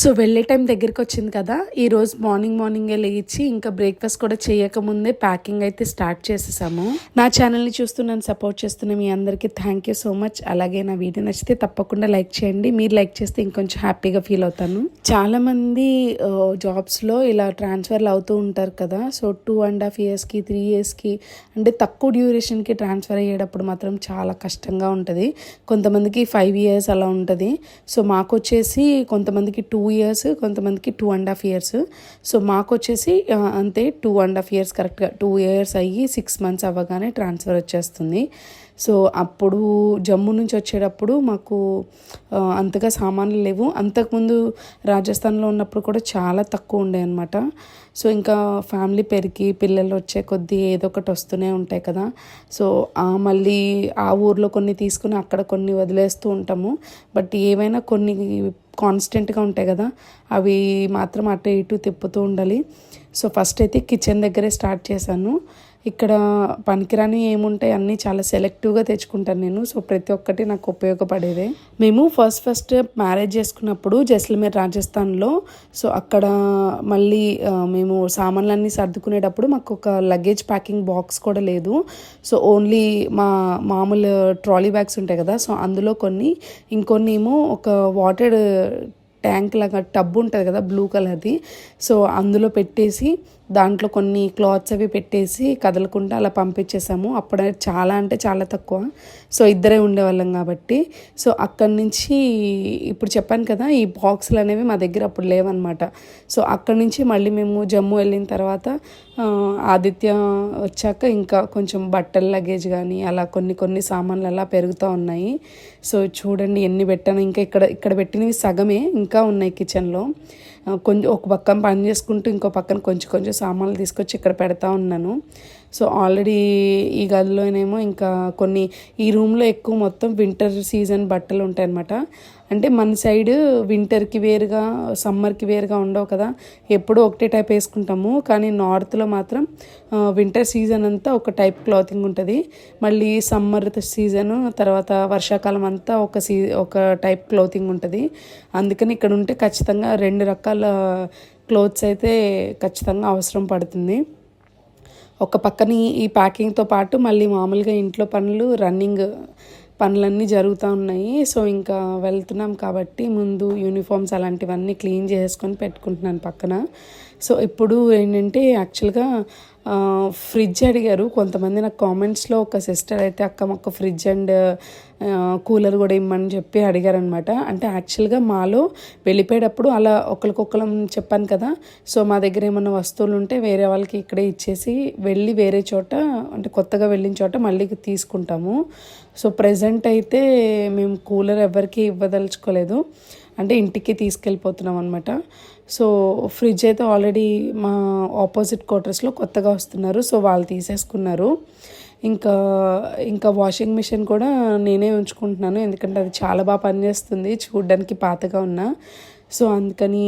So వెళ్ళే time దగ్గరికి వచ్చింది కదా ఈరోజు మార్నింగ్ మార్నింగే లేచి ఇంకా బ్రేక్ఫాస్ట్ కూడా చేయకముందే ప్యాకింగ్ అయితే స్టార్ట్ చేసేసాము. నా ఛానల్ని చూస్తూ నన్ను సపోర్ట్ చేస్తున్న మీ అందరికీ థ్యాంక్ యూ సో మచ్ అలాగే నా వీడియో నచ్చితే తప్పకుండా లైక్ చేయండి. మీరు లైక్ చేస్తే ఇంకొంచెం హ్యాపీగా ఫీల్ అవుతాను. చాలామంది జాబ్స్లో ఇలా ట్రాన్స్ఫర్లు అవుతూ ఉంటారు కదా సో టూ అండ్ హాఫ్ ఇయర్స్కి త్రీ ఇయర్స్కి అంటే తక్కువ డ్యూరేషన్కి ట్రాన్స్ఫర్ అయ్యేటప్పుడు మాత్రం చాలా కష్టంగా ఉంటుంది. కొంతమందికి ఫైవ్ ఇయర్స్ అలా ఉంటుంది. సో మాకు వచ్చేసి కొంతమందికి టూ ఇయర్స్ కొంతమందికి two and half years so మాకు వచ్చేసి అంతే టూ అండ్ హాఫ్ ఇయర్స్ కరెక్ట్గా టూ ఇయర్స్ అయ్యి సిక్స్ మంత్స్ అవ్వగానే ట్రాన్స్ఫర్ వచ్చేస్తుంది. సో అప్పుడు జమ్మూ నుంచి వచ్చేటప్పుడు మాకు అంతగా సామాన్లు లేవు. అంతకుముందు రాజస్థాన్లో ఉన్నప్పుడు కూడా చాలా తక్కువ ఉండే అనమాట సో ఇంకా ఫ్యామిలీ పెరిగి పిల్లలు వచ్చే కొద్దీ ఏదో ఒకటి వస్తూనే ఉంటాయి కదా. సో ఆ మళ్ళీ ఆ ఊర్లో కొన్ని తీసుకుని అక్కడ కొన్ని వదిలేస్తూ ఉంటాము. బట్ ఏవైనా కొన్ని కాన్స్టెంట్గా ఉంటాయి కదా అవి మాత్రం అటు ఇటు తిప్పుతూ ఉండాలి. సో ఫస్ట్ అయితే కిచెన్ దగ్గరే స్టార్ట్ చేశాను. ఇక్కడ పనికిరాని ఏముంటాయి అన్నీ చాలా సెలెక్టివ్గా తెచ్చుకుంటాను నేను. సో ప్రతి ఒక్కటి నాకు ఉపయోగపడేదే. మేము ఫస్ట్ ఫస్ట్ మ్యారేజ్ చేసుకున్నప్పుడు జైసల్మేర్ రాజస్థాన్లో. సో అక్కడ మళ్ళీ మేము సామాన్లన్నీ సర్దుకునేటప్పుడు మాకు ఒక లగేజ్ ప్యాకింగ్ బాక్స్ కూడా లేదు. సో ఓన్లీ మా మామూలు ట్రాలీ బ్యాగ్స్ ఉంటాయి కదా సో అందులో కొన్ని. ఇంకొన్ని ఏమో ఒక వాటర్ ట్యాంక్ లాగా టబ్ ఉంటుంది కదా బ్లూ కలర్ది సో అందులో పెట్టేసి దాంట్లో కొన్ని క్లాత్స్ అవి పెట్టేసి కదలకుండా అలా పంపించేసాము. అప్పుడు చాలా అంటే చాలా తక్కువ. సో ఇద్దరే ఉండేవాళ్ళం కాబట్టి. సో అక్కడి నుంచి ఇప్పుడు చెప్పాను కదా ఈ బాక్సులు అనేవి మా దగ్గర అప్పుడు లేవన్నమాట. సో అక్కడి నుంచి మళ్ళీ మేము జమ్మూ వెళ్ళిన తర్వాత ఆదిత్య వచ్చాక ఇంకా కొంచెం బట్టల లగేజ్ కానీ అలా కొన్ని కొన్ని సామాన్లు అలా పెరుగుతూ ఉన్నాయి. సో చూడండి ఎన్ని పెట్టాను. ఇంకా ఇక్కడ ఇక్కడ పెట్టినవి సగమే ఇంకా ఉన్నాయి కిచెన్లో. కొంచెం ఒక పక్కన పని చేసుకుంటూ ఇంకో పక్కన కొంచెం కొంచెం సామాన్లు తీసుకొచ్చి ఇక్కడ పెడతా ఉన్నాను. సో ఆల్రెడీ ఈ గదిలోనేమో ఇంకా కొన్ని ఈ రూమ్లో ఎక్కువ మొత్తం వింటర్ సీజన్ బట్టలు ఉంటాయి అన్నమాట అంటే మన సైడ్ వింటర్కి వేరుగా సమ్మర్కి వేరుగా ఉండవు కదా. ఎప్పుడూ ఒకటే టైప్ వేసుకుంటాము. కానీ నార్త్లో మాత్రం వింటర్ సీజన్ అంతా ఒక టైప్ క్లాతింగ్ ఉంటుంది. మళ్ళీ సమ్మర్ సీజన్ తర్వాత వర్షాకాలం అంతా ఒక సీ ఒక టైప్ క్లోతింగ్ ఉంటుంది. అందుకని ఇక్కడ ఉంటే ఖచ్చితంగా రెండు రకాల క్లోత్స్ అయితే ఖచ్చితంగా అవసరం పడుతుంది. ఒక పక్కన ఈ ప్యాకింగ్తో పాటు మళ్ళీ మామూలుగా ఇంట్లో పనులు రన్నింగ్ పనులన్నీ జరుగుతూ ఉన్నాయి. సో ఇంకా వెళ్తున్నాం కాబట్టి ముందు యూనిఫామ్స్ అలాంటివన్నీ క్లీన్ చేసుకొని పెట్టుకుంటున్నాను పక్కన. సో ఇప్పుడు ఏంటంటే యాక్చువల్గా ఫ్రిడ్జ్ అడిగారు. కొంతమంది నాకు కామెంట్స్లో ఒక సిస్టర్ అయితే అక్క మాకు ఫ్రిడ్జ్ అండ్ కూలర్ కూడా ఇమ్మని చెప్పి అడిగారనమాట అంటే యాక్చువల్గా మాలో వెళ్ళిపోయేటప్పుడు అలా ఒకరికొకరం చెప్పాను కదా. సో మా దగ్గర ఏమన్నా వస్తువులు ఉంటే వేరే వాళ్ళకి ఇక్కడే ఇచ్చేసి వెళ్ళి వేరే చోట అంటే కొత్తగా వెళ్ళిన చోట మళ్ళీ తీసుకుంటాము. సో ప్రజెంట్ అయితే మేము కూలర్ ఎవరికి ఇవ్వదలుచుకోలేదు. అంటే ఇంటికి తీసుకెళ్ళిపోతున్నాం అనమాట సో ఫ్రిడ్జ్ అయితే ఆల్రెడీ మా ఆపోజిట్ క్వార్టర్స్లో కొత్తగా వస్తున్నారు. సో వాళ్ళు తీసేసుకున్నారు. ఇంకా ఇంకా వాషింగ్ మిషన్ కూడా నేనే ఉంచుకుంటున్నాను. ఎందుకంటే అది చాలా బాగా పనిచేస్తుంది. చూడడానికి పాతగా ఉన్నా. సో అందుకని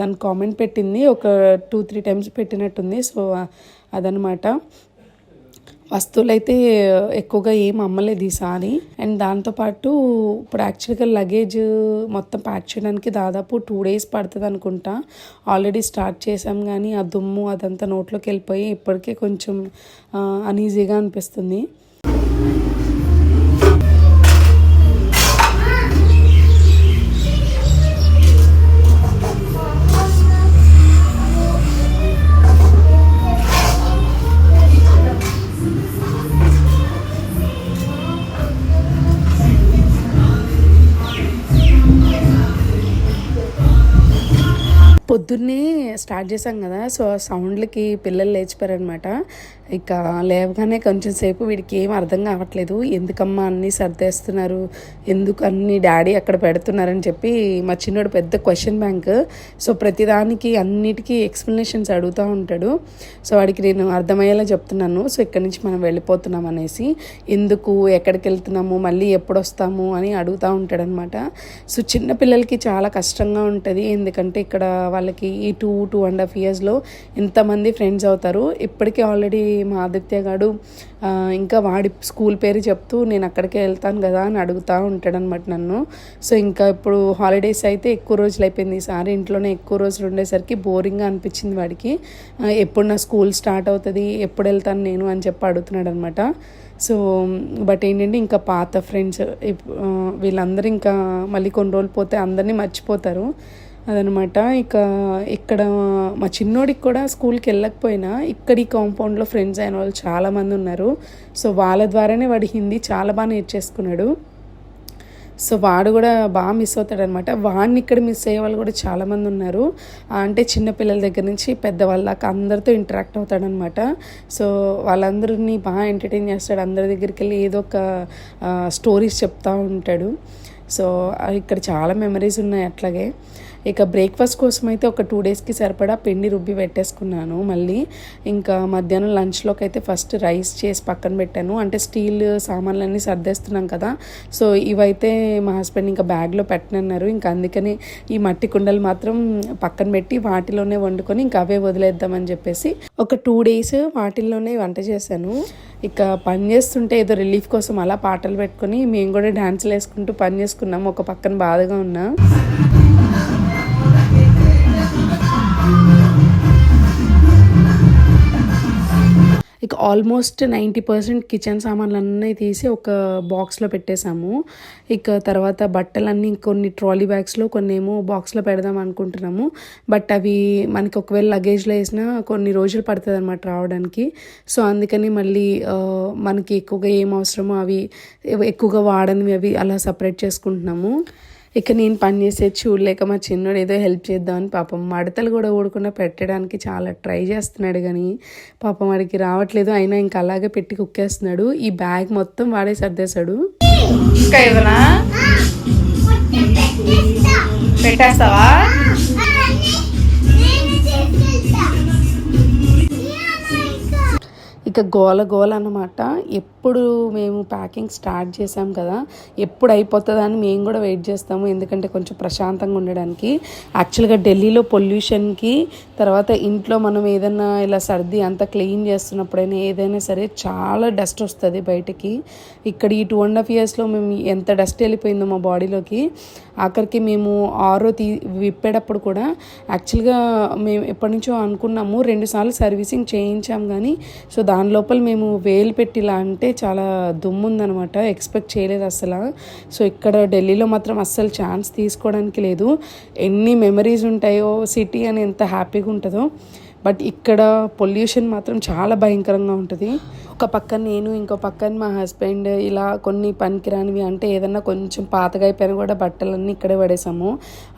తను కామెంట్ పెట్టింది. ఒక టూ త్రీ టైమ్స్ పెట్టినట్టుంది. సో అదనమాట వస్తువులు అయితే ఎక్కువగా ఏం అమ్మలేదు ఈసారి. అండ్ దాంతోపాటు ఇప్పుడు యాక్చువల్గా లగేజ్ మొత్తం ప్యాక్ చేయడానికి దాదాపు టూ డేస్ పడుతుంది అనుకుంటా. ఆల్రెడీ స్టార్ట్ చేసాం కానీ ఆ దుమ్ము అదంతా నోట్లోకి వెళ్ళిపోయి ఇప్పటికే కొంచెం అనీజీగా అనిపిస్తుంది. పొద్దున్నే స్టార్ట్ చేశాం కదా సో ఆ సౌండ్లకి పిల్లలు లేచిపోయారనమాట ఇక లేవగానే కొంచెం సేపు వీడికి ఏం అర్థం కావట్లేదు. ఎందుకమ్మా అన్నీ సర్దేస్తున్నారు? ఎందుకు అన్ని డాడీ అక్కడ పెడుతున్నారని చెప్పి మా చిన్నోడు పెద్ద క్వశ్చన్ బ్యాంక్ సో ప్రతిదానికి అన్నిటికీ ఎక్స్ప్లెనేషన్స్ అడుగుతూ ఉంటాడు. సో వాడికి నేను అర్థమయ్యేలా చెప్తున్నాను. సో ఇక్కడి నుంచి మనం వెళ్ళిపోతున్నాం అనేసి. ఎందుకు? ఎక్కడికి వెళ్తున్నాము? మళ్ళీ ఎప్పుడు వస్తాము? అని అడుగుతూ ఉంటాడనమాట సో చిన్న పిల్లలకి చాలా కష్టంగా ఉంటుంది. ఎందుకంటే ఇక్కడ వాళ్ళకి ఈ టూ టూ అండ్ హాఫ్ ఇయర్స్లో ఇంతమంది ఫ్రెండ్స్ అవుతారు. ఇప్పటికే ఆల్రెడీ మా ఆదిత్యగాడు ఇంకా వాడి స్కూల్ పేరు చెప్తూ నేను అక్కడికే వెళ్తాను కదా అని అడుగుతూ ఉంటాడనమాట నన్ను. సో ఇంకా ఇప్పుడు హాలిడేస్ అయితే ఎక్కువ రోజులు అయిపోయింది. ఈసారి ఇంట్లోనే ఎక్కువ రోజులు ఉండేసరికి బోరింగ్గా అనిపించింది వాడికి. ఎప్పుడు నా స్కూల్ స్టార్ట్ అవుతుంది ఎప్పుడు వెళ్తాను నేను అని చెప్పి అడుగుతున్నాడు అనమాట సో బట్ ఏంటంటే ఇంకా పాత ఫ్రెండ్స్ వీళ్ళందరూ ఇంకా మళ్ళీ కొన్ని రోజులు పోతే అందరినీ మర్చిపోతారు. అదనమాట. ఇక ఇక్కడ మా చిన్నోడికి కూడా స్కూల్కి వెళ్ళకపోయినా ఇక్కడ ఈ కాంపౌండ్లో ఫ్రెండ్స్ అయిన వాళ్ళు చాలామంది ఉన్నారు. సో వాళ్ళ ద్వారానే వాడు హిందీ చాలా బాగా నేర్చేసుకున్నాడు. సో వాడు కూడా బాగా మిస్ అవుతాడు అనమాట వాడిని ఇక్కడ మిస్ అయ్యే వాళ్ళు కూడా చాలామంది ఉన్నారు. అంటే చిన్నపిల్లల దగ్గర నుంచి పెద్దవాళ్ళ దాకా అందరితో ఇంటరాక్ట్ అవుతాడనమాట. సో వాళ్ళందరినీ బాగా ఎంటర్టైన్ చేస్తాడు. అందరి దగ్గరికి వెళ్ళి ఏదో ఒక స్టోరీస్ చెప్తూ ఉంటాడు. సో ఇక్కడ చాలా మెమరీస్ ఉన్నాయి అట్లాగే. ఇక బ్రేక్ఫాస్ట్ కోసం అయితే ఒక టూ డేస్కి సరిపడా పిండి రుబ్బి పెట్టేసుకున్నాను మళ్ళీ. ఇంకా మధ్యాహ్నం లంచ్లోకి అయితే ఫస్ట్ రైస్ చేసి పక్కన పెట్టాను. అంటే స్టీల్ సామాన్లన్నీ సర్దేస్తున్నాం కదా. సో ఇవైతే మా హస్బెండ్ ఇంకా బ్యాగ్లో పెట్టనన్నారు. ఇంకా అందుకని ఈ మట్టి కుండలు మాత్రం పక్కన పెట్టి వాటిలోనే వండుకొని ఇంకా అవే వదిలేద్దామని చెప్పేసి ఒక టూ డేస్ వాటిల్లోనే వంట చేశాను. ఇక పని చేస్తుంటే ఏదో రిలీఫ్ కోసం అలా పాటలు పెట్టుకొని మేము కూడా డ్యాన్సులు వేసుకుంటూ పని చేసుకున్నాం. ఒక పక్కన బాధగా ఉన్నా. ఆల్మోస్ట్ నైంటీ పర్సెంట్ కిచెన్ సామాన్లు అన్నీ తీసి ఒక బాక్స్లో పెట్టేశాము. ఇక తర్వాత బట్టలన్నీ కొన్ని ట్రాలీ బ్యాగ్స్లో కొన్ని ఏమో బాక్స్లో పెడదాం అనుకుంటున్నాము. బట్ అవి మనకి ఒకవేళ లగేజ్లో వేసినా కొన్ని రోజులు పడుతుంది అనమాట రావడానికి. సో అందుకని మళ్ళీ మనకి ఎక్కువగా ఏం అవసరమో అవి ఎక్కువగా వాడనివి అవి అలా సపరేట్ చేసుకుంటున్నాము. ఇక నేను పని చేసేది చూడలేక మా చిన్నోడు ఏదో హెల్ప్ చేద్దామని పాపం మడతలు కూడా ఊడకుండా పెట్టడానికి చాలా ట్రై చేస్తున్నాడు కానీ పాపం వాడికి రావట్లేదు. అయినా ఇంకా అలాగే పెట్టి కుక్కేస్తున్నాడు. ఈ బ్యాగ్ మొత్తం వాడే సర్దేశాడు. ఇంకా ఏదైనా పెట్టేస్తావా? ఇక గోల గోల అన్నమాట. ఎప్పుడు మేము ప్యాకింగ్ స్టార్ట్ చేసాం కదా ఎప్పుడు అయిపోతుందా అని మేము కూడా వెయిట్ చేస్తాము. ఎందుకంటే కొంచెం ప్రశాంతంగా ఉండడానికి. యాక్చువల్గా ఢిల్లీలో పొల్యూషన్కి తర్వాత ఇంట్లో మనం ఏదైనా ఇలా సర్ది అంతా క్లీన్ చేస్తున్నప్పుడైనా ఏదైనా సరే చాలా డస్ట్ వస్తుంది బయటికి. ఇక్కడ ఈ టూ అండ్ హాఫ్ ఇయర్స్లో మేము ఎంత డస్ట్ వెళ్ళిపోయిందో మా బాడీలోకి ఆఖరికి మేము ఆరో తీ విప్పేటప్పుడు కూడా యాక్చువల్గా మేము ఎప్పటి నుంచో అనుకున్నాము రెండుసార్లు సర్వీసింగ్ చేయించాం కానీ సో దాని లోపల మేము వేలు పెట్టిలా అంటే చాలా దుమ్ము ఉందనమాట ఎక్స్పెక్ట్ చేయలేదు అసలు. సో ఇక్కడ ఢిల్లీలో మాత్రం అస్సలు ఛాన్స్ తీసుకోవడానికి లేదు. ఎన్ని మెమరీస్ ఉంటాయో సిటీ అని ఎంత హ్యాపీగా ఉంటుందో. బట్ ఇక్కడ పొల్యూషన్ మాత్రం చాలా భయంకరంగా ఉంటుంది. ఒక పక్కన నేను ఇంకో పక్కన మా హస్బెండ్ ఇలా కొన్ని పనికిరానివి అంటే ఏదన్నా కొంచెం పాతగా అయిపోయినా కూడా బట్టలన్నీ ఇక్కడే పడేసాము.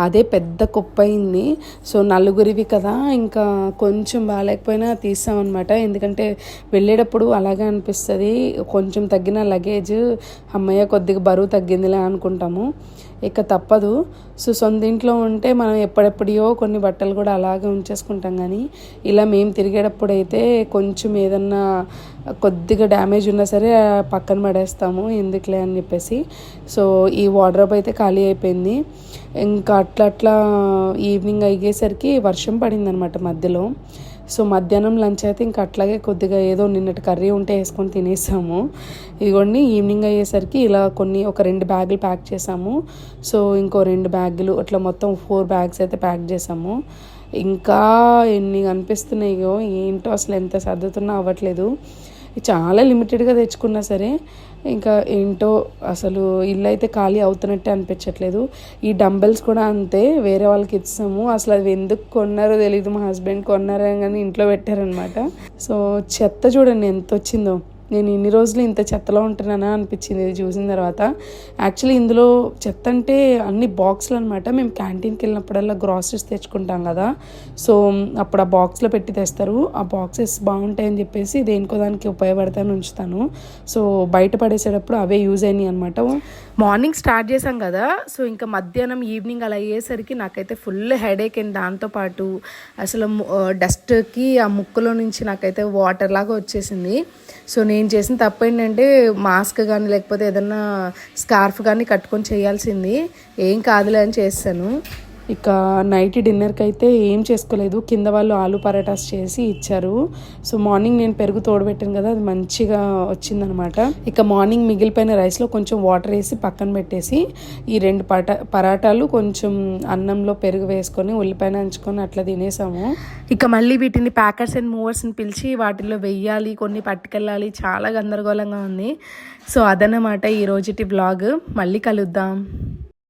అదే పెద్ద కుప్ప అయింది సో నలుగురివి కదా ఇంకా కొంచెం బాగాలేకపోయినా తీసామన్నమాట. ఎందుకంటే వెళ్ళేటప్పుడు అలాగే అనిపిస్తుంది. కొంచెం తగ్గిన లగేజ్ అమ్మయ్య కొద్దిగా బరువు తగ్గిందిలే అనుకుంటాము. ఇక తప్పదు. సో సొంత ఇంట్లో ఉంటే మనం ఎప్పుడెప్పుడో కొన్ని బట్టలు కూడా అలాగే ఉంచేసుకుంటాం కానీ ఇలా మేము తిరిగేటప్పుడు అయితే కొంచెం ఏదన్నా కొద్దిగా డ్యామేజ్ ఉన్నా సరే పక్కన పడేస్తాము ఎందుకులే అని చెప్పేసి. సో ఈ వార్డ్రోబ్ అయితే ఖాళీ అయిపోయింది. ఇంకా అట్లా అట్లా ఈవినింగ్ అయ్యేసరికి వర్షం పడింది అనమాట మధ్యలో. సో మధ్యాహ్నం లంచ్ అయితే ఇంకా అట్లాగే కొద్దిగా ఏదో నిన్నటి కర్రీ ఉంటే వేసుకొని తినేసాము. ఇదిగోండి ఈవినింగ్ అయ్యేసరికి ఇలా కొన్ని ఒక రెండు బ్యాగులు ప్యాక్ చేసాము. సో ఇంకో రెండు బ్యాగులు అట్లా మొత్తం ఫోర్ బ్యాగ్స్ అయితే ప్యాక్ చేసాము. ఇంకా ఎన్ని కనిపిస్తున్నాయో ఏంటో అసలు ఎంత సర్దుతున్నా అవ్వట్లేదు. చాలా లిమిటెడ్గా తెచ్చుకున్నా సరే ఇంకా ఏంటో అసలు ఇల్లు అయితే ఖాళీ అవుతున్నట్టే అనిపించట్లేదు. ఈ డంబెల్స్ కూడా అంతే వేరే వాళ్ళకి ఇచ్చాము అసలు అది ఎందుకు కొన్నారో తెలియదు మా హస్బెండ్ కొన్నారో కానీ ఇంట్లో పెట్టారనమాట సో చెత్త చూడండి ఎంత వచ్చిందో నేను ఇన్ని రోజులు ఇంత చెత్తలో ఉంటున్నానా అనిపించింది ఇది చూసిన తర్వాత. యాక్చువల్లీ ఇందులో చెత్త అంటే అన్ని బాక్సులు అనమాట మేము క్యాంటీన్కి వెళ్ళినప్పుడల్లా గ్రాసరీస్ తెచ్చుకుంటాం కదా. సో అప్పుడు ఆ బాక్స్లో పెట్టి తెస్తారు. ఆ బాక్సెస్ బాగుంటాయని చెప్పేసి దేనికో దానికి ఉపయోగపడతాను ఉంచుతాను. సో బయట పడేసేటప్పుడు అవే యూజ్ అయినాయి అనమాట మార్నింగ్ స్టార్ట్ చేసాం కదా సో ఇంకా మధ్యాహ్నం ఈవినింగ్ అలా అయ్యేసరికి నాకైతే ఫుల్ హెడేక్ అండ్ దాంతోపాటు అసలు డస్ట్కి ఆ ముక్కులో నుంచి నాకైతే వాటర్ లాగా వచ్చేసింది. సో నేను చేసిన తప్పు ఏంటంటే మాస్క్ కానీ లేకపోతే ఏదన్నా స్కార్ఫ్ కానీ కట్టుకొని చేయాల్సింది. ఏం కాదులే అని చేస్తాను ఇక నైట్ డిన్నర్కి అయితే ఏం చేసుకోలేదు. కింద వాళ్ళు ఆలు పరాటాస్ చేసి ఇచ్చారు. సో మార్నింగ్ నేను పెరుగు తోడబెట్టాను కదా అది మంచిగా వచ్చిందనమాట. ఇక మార్నింగ్ మిగిలిపోయిన రైస్లో కొంచెం వాటర్ వేసి పక్కన పెట్టేసి ఈ రెండు పట పరాటాలు కొంచెం అన్నంలో పెరుగు వేసుకొని ఉల్లిపాయ నంచుకొని అట్లా తినేసాము. ఇక మళ్ళీ వీటిని ప్యాకర్స్ అండ్ మూవర్స్ని పిలిచి వాటిలో వెయ్యాలి కొన్ని పట్టుకెళ్ళాలి. చాలా గందరగోళంగా ఉంది. సో అదనమాట ఈ రోజుటి బ్లాగ్ మళ్ళీ కలుద్దాం.